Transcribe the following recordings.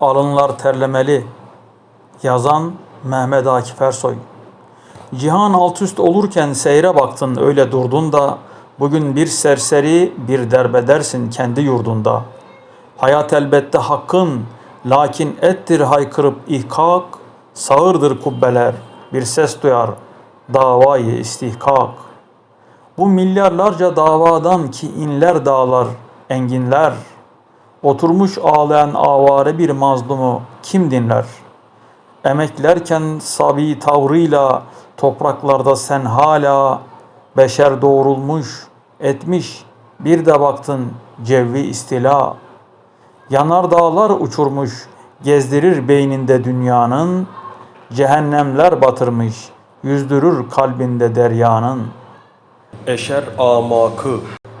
alınlar terlemeli. Yazan Mehmet Akif Ersoy. Cihan alt üst olurken seyre baktın öyle durdun da bugün bir serseri bir derbedersin kendi yurdunda. Hayat elbette hakkın lakin ettir haykırıp ihkak sağırdır kubbeler bir ses duyar davayı istihkak. Bu milyarlarca davadan ki inler dağlar enginler oturmuş ağlayan avare bir mazlumu kim dinler? Emeklerken sabi tavrıyla topraklarda sen hala beşer doğrulmuş etmiş bir de baktın cevvi istila. Yanar dağlar uçurmuş gezdirir beyninde dünyanın cehennemler batırmış yüzdürür kalbinde deryanın. Eşer amakı,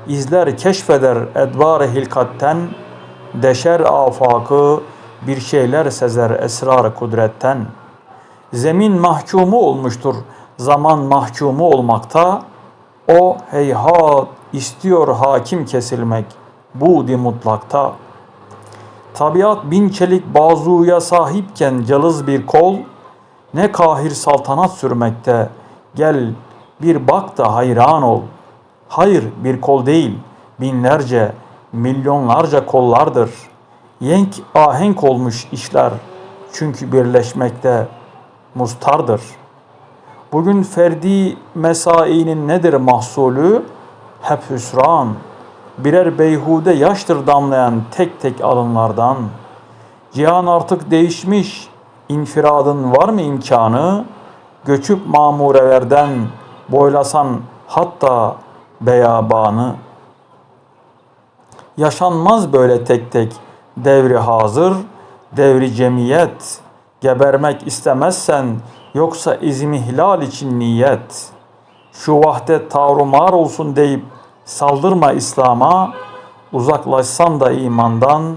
İzler keşfeder edvar hilkatten, deşer afakı, bir şeyler sezer esrar kudretten. Zemin mahkumu olmuştur, zaman mahkumu olmakta. O heyhat istiyor hakim kesilmek, budi mutlakta. Tabiat bin çelik bazuya sahipken cılız bir kol, ne kahir saltanat sürmekte, gel bir bak da hayran ol. Hayır bir kol değil, binlerce, milyonlarca kollardır. Yenk ahenk olmuş işler, çünkü birleşmekte mustardır. Bugün ferdi mesainin nedir mahsulü? Hep hüsran. Birer beyhude yaştır damlayan tek tek alınlardan. Cihan artık değişmiş, infiradın var mı imkanı? Göçüp mamurelerden boylasan hatta beyabanı. Yaşanmaz böyle tek tek devri hazır, devri cemiyet. Gebermek istemezsen yoksa izmihlal için niyet. Şu vahdet tavrumar olsun deyip saldırma İslam'a. Uzaklaşsan da imandan,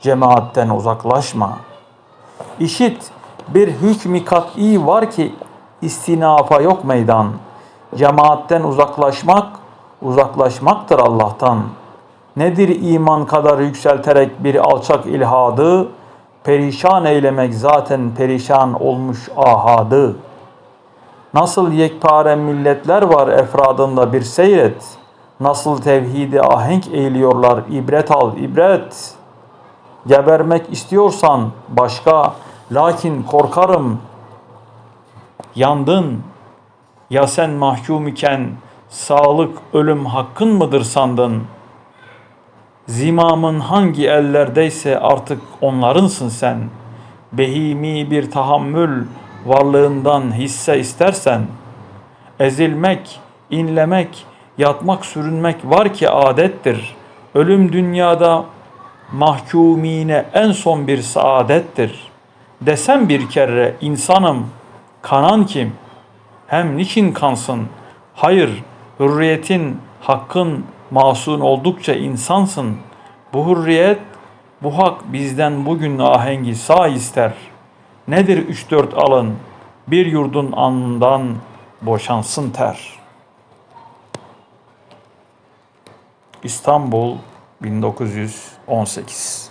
cemaatten uzaklaşma. İşit bir hükmü kat'i var ki istinafa yok meydan. Cemaatten uzaklaşmak, uzaklaşmaktır Allah'tan. Nedir iman kadar yükselterek bir alçak ilhadı, perişan eylemek zaten perişan olmuş ahadı. Nasıl yekpare milletler var efradında bir seyret, nasıl tevhidi ahenk eğiliyorlar ibret al ibret. Gebermek istiyorsan başka, lakin korkarım yandın. Ya sen mahkum iken sağlık ölüm hakkın mıdır sandın? Zimamın hangi ellerdeyse artık onlarınsın sen. Behimi bir tahammül varlığından hisse istersen, ezilmek, inlemek, yatmak, sürünmek var ki adettir. Ölüm dünyada mahkumine en son bir saadettir. Desem bir kere insanım, kanan kim? Hem niçin kansın? Hayır, hürriyetin, hakkın masun oldukça insansın. Bu hürriyet, bu hak bizden bugün ahengi sağ ister. Nedir üç dört alın? Bir yurdun anından boşansın ter. İstanbul 1918